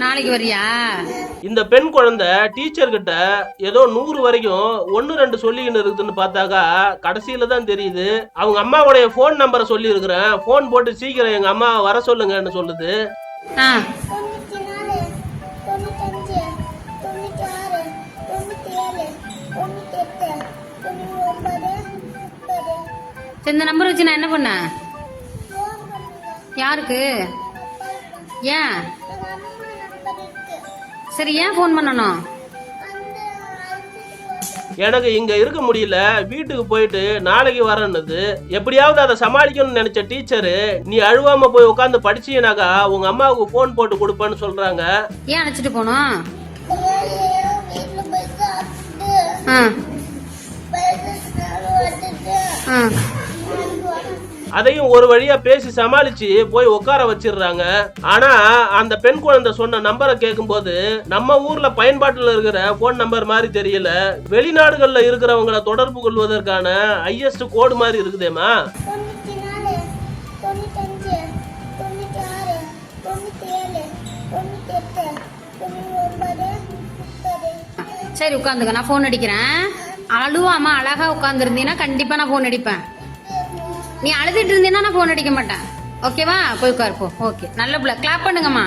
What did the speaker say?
நாளைக்கு வரியா? இந்த பெண் குழந்தை டீச்சர் கிட்ட ஏதோ நூறு வரைக்கும் ஒன்னு ரெண்டு சொல்லிக்கிட்டு இருக்குதுன்னு பார்த்தாக்கா கடைசியில தான் தெரியுது. அவங்க அம்மாவுடைய ஃபோன் நம்பரை சொல்லி இருக்கிறேன் ஃபோன் போட்டு சீக்கிரம் எங்க அம்மா வர சொல்லுங்கன்னு சொல்லுது. இந்த நம்பர் வச்சு நான் என்ன பண்ணேன் யாருக்கு? ஏன்? சரி ஏன் ஃபோன் பண்ணணும்? எனக்கு இங்க இருக்க முடியல. வீட்டுக்கு போயிட்டு நாளைக்கு வரேன்னுது. எப்படியாவது அதை சமாளிக்கணும்னு நினைச்ச டீச்சரு நீ அழுவாம போய் உட்காந்து படிச்சீனாக்கா உங்க அம்மாவுக்கு ஃபோன் போட்டு கொடுப்பேன்னு சொல்றாங்க. ஏன் அழைச்சிட்டு சாப்பிட்டு ஆ. ஆ. அதையும் ஒரு வழியா பேசி சமாளிச்சு போய் உட்கார வச்சிடுறாங்க. ஆனா அந்த பெண் குழந்தை சொன்ன நம்பரை கேட்கும்போது நம்ம ஊர்ல பயன்பாட்டுல இருக்கிற போன் நம்பர் மாதிரி தெரியல. வெளிநாடுகள்ல இருக்கிறவங்கள தொடர்பு கொள்வதற்கான ஹையஸ்ட் கோடு மாதிரி இருக்குதேமா சரி உட்காந்துக்க நான் ஃபோன் அடிக்கிறேன். அழுவாம அழகா உட்காந்துருந்தீங்கன்னா கண்டிப்பா நான் ஃபோன் அடிப்பேன். நீ அழுதுட்டு இருந்தீன்னா நான் ஃபோன் அடிக்க மாட்டேன். ஓகேவா போய் உட்காரு போ. ஓகே நல்ல பிள்ளை. கிளாப் பண்ணுங்கம்மா.